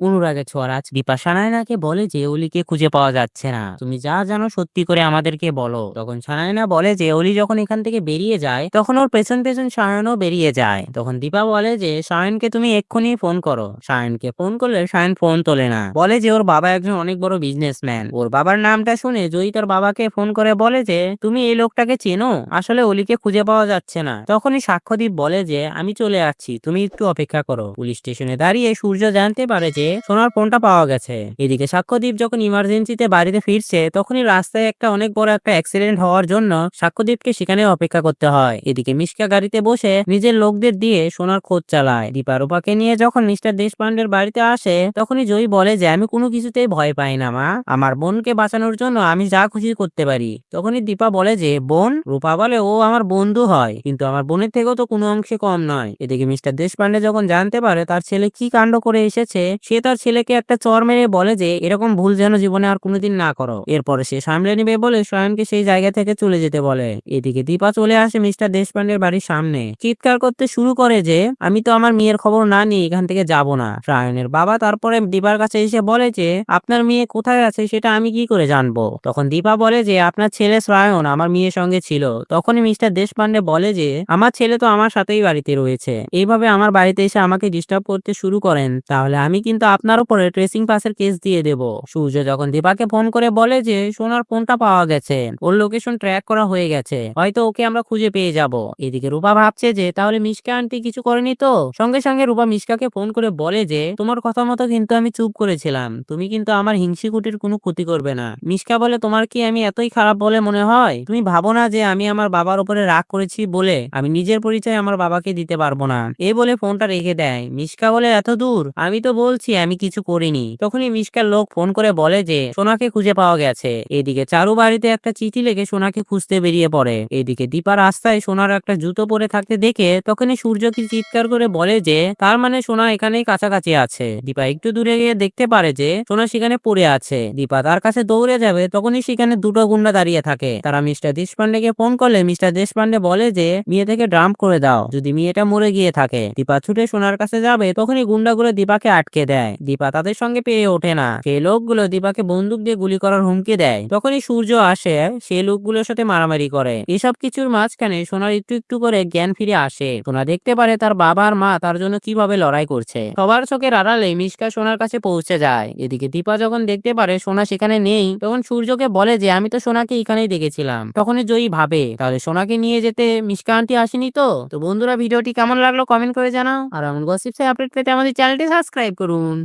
অনুরাগের ছোঁয়ারাজ দীপা সানায়নাকে বলে যে অলিকে খুঁজে পাওয়া যাচ্ছে না। তুমি যা জানো সত্যি করে আমাদেরকে বলো। তখন সানায়না বলে যে অলি যখন এখান থেকে বেরিয়ে যায়, তখন ওর পেছন পেছন সায়নও বেরিয়ে যায়। তখন দীপা বলে যে সায়নকে তুমি এক্ষুনি ফোন করো। সায়নকে ফোন করলে সায়ন ফোন তোলে না। বলে যে, ওর বাবা একজন অনেক বড় বিজনেসম্যান ওর বাবার নামটা শুনে জয়ী তার বাবাকে ফোন করে বলে যে, তুমি এই লোকটাকে চেনো? আসলে অলিকে খুঁজে পাওয়া যাচ্ছে না। তখনই সাক্ষ্যদীপ বলে যে, আমি চলে আসছি। তুমি একটু অপেক্ষা করো। পুলিশ স্টেশনে দাঁড়িয়ে সূর্য জানতে পারে যে সোনার ফোনটা পাওয়া গেছে। এদিকে সাক্ষ্যদীপ যখন ইমার্জেন্সিতে বাড়িতে ফিরছে, তখনই রাস্তায় একটা অনেক বড় একটা অ্যাক্সিডেন্ট হওয়ার জন্য সাক্ষ্যদীপকে সেখানে অপেক্ষা করতে হয়। এদিকে মিশকা গাড়িতে বসে নিজের লোকদের দিয়ে সোনার খোঁজ চালায়। দীপা রূপাকে নিয়ে যখন মিস্টার দেশপান্ডের বাড়িতে আসে, তখনই জয়ী বলে যে, আমি কোনো কিছুতেই ভয় পাই না, মা। আমার বোনকে বাঁচানোর জন্য আমি যা খুশি করতে পারি। তখনই দীপা বলে যে, বোন? রূপা বলে, ও আমার বন্ধু হয়, কিন্তু আমার বোনের থেকেও তো কোনো অংশে কম নয়। এদিকে মিস্টার দেশপান্ডে যখন জানতে পারে তার ছেলে কি কাণ্ড করে এসেছে, সে তার ছেলেকে একটা চর মেরে বলে যে, এরকম ভুল যেন জীবনে আর কোনোদিন না করো। এরপরে সে সামলে নেবে বলে স্বয়নকে সেই জায়গা থেকে চলে যেতে বলে। এদিকে দীপা চলে আসে মিস্টার দেশপান্ডের বাড়ির সামনে। চিৎকার করতে শুরু করে যে, আমি তো আমার মেয়ের খবর না নিয়ে এখান থেকে যাব না। সায়নের বাবা তারপরে দীপার কাছে এসে বলে যে, আপনার মেয়ে কোথায় আছে সেটা আমি কি করে জানব? তখন দীপা বলে যে, আপনার ছেলে শ্রায়ন আমার মেয়ের সঙ্গে ছিল। তখনই মিস্টার দেশপান্ডে বলে যে, আমার ছেলে তো আমার সাথেই বাড়িতে রয়েছে। এইভাবে আমার বাড়িতে এসে আমাকে ডিস্টার্ব করতে শুরু করেন। তাহলে আমি কিন্তু আপনার উপরে ট্রেসিং পাসের কেস দিয়ে দেব। সূর্য যখন দীপাকে ফোন করে বলে যে, সোনার ফোনটা পাওয়া গেছে, ওর লোকেশন ট্র্যাক করা হয়ে গেছে, হয়তো ওকে আমরা খুঁজে পেয়ে যাব। এদিকে রূপা ভাবছে যে, তাহলে মিশকা আন্টি কিছু করেনি তো? সঙ্গে সঙ্গে রূপা মিশকাকে ফোন করে বলে যে, তোমার কথা মতো কিন্তু আমি চুপ করেছিলাম, তুমি কিন্তু আমার হিংসি কুটির কোনো ক্ষতি করবে না। মিশকা বলে, তোমার কি আমি এতই খারাপ বলে মনে হয়? তুমি ভাবো না যে, আমি আমার বাবার উপরে রাগ করেছি বলে আমি নিজের পরিচয় আমার বাবাকে দিতে পারব না। এ বলে ফোনটা রেখে দেয়। মিশকা বলে, এত দূর, আমি তো বলছি আমি কিছু করিনি। তখনই মিশকার লোক ফোন করে বলে যে, সোনাকে খুঁজে পাওয়া গেছে। এদিকে চারু বাড়িতে একটা চিঠি লেগে সোনাকে খুঁজতে বেরিয়ে পড়ে। এদিকে দীপা রাস্তায় সোনার একটা জুতো পরে থাকতে দেখে তখনই সূর্যকে চিৎকার করে বলে যে, তার মানে সোনা এখানেই কাছাকাছি আছে। দীপা একটু দূরে গিয়ে দেখতে পারে যে, সোনা সেখানে পড়ে আছে। দীপা তার কাছে দৌড়ে যাবে, তখনই সেখানে দুটো গুন্ডা দাঁড়িয়ে থাকে। তারা মিস্টার দেশপান্ডেকে ফোন করলে মিস্টার দেশপান্ডে বলে যে মেয়ে থেকে ড্রাম্প করে দাও। যদি মেয়েটা মরে গিয়ে থাকে, দীপা ছুটে সোনার কাছে যাবে, তখনই গুন্ডাগুলো দীপাকে আটকে দেয়। দীপা তাদের সঙ্গে পেয়ে ওঠে না। সেই লোকগুলো দীপাকে বন্দুক দিয়ে গুলি করার হুমকি দেয়। তখনই সূর্য আসে সেই লোকগুলোর সাথে মারামারি করে। এসব কিছুর মাঝখানে সোনার একটু একটু করে জ্ঞান ফিরে আসে। সোনা দেখতে পারে তার বাবা আর মা তার জন্য কীভাবে লড়াই করছে। সবার চোখের আড়ালে মিশকা সোনার কাছে পৌঁছে যায়। এদিকে দীপা যখন দেখতে পারে সোনা সেখানে নেই, তখন সূর্যকে বলে যে, আমি তো সোনাকে এখানেই দেখেছিলাম। তখনই জয়ী ভাবে, তাহলে সোনাকে নিয়ে যেতে মিশকা আন্টি আসেনি তো? তো বন্ধুরা, ভিডিওটি কেমন লাগল কমেন্ট করে জানাও। আর এমন গসিপসে আপডেট পেতে আমাদের চ্যানেলটি সাবস্ক্রাইব করুন।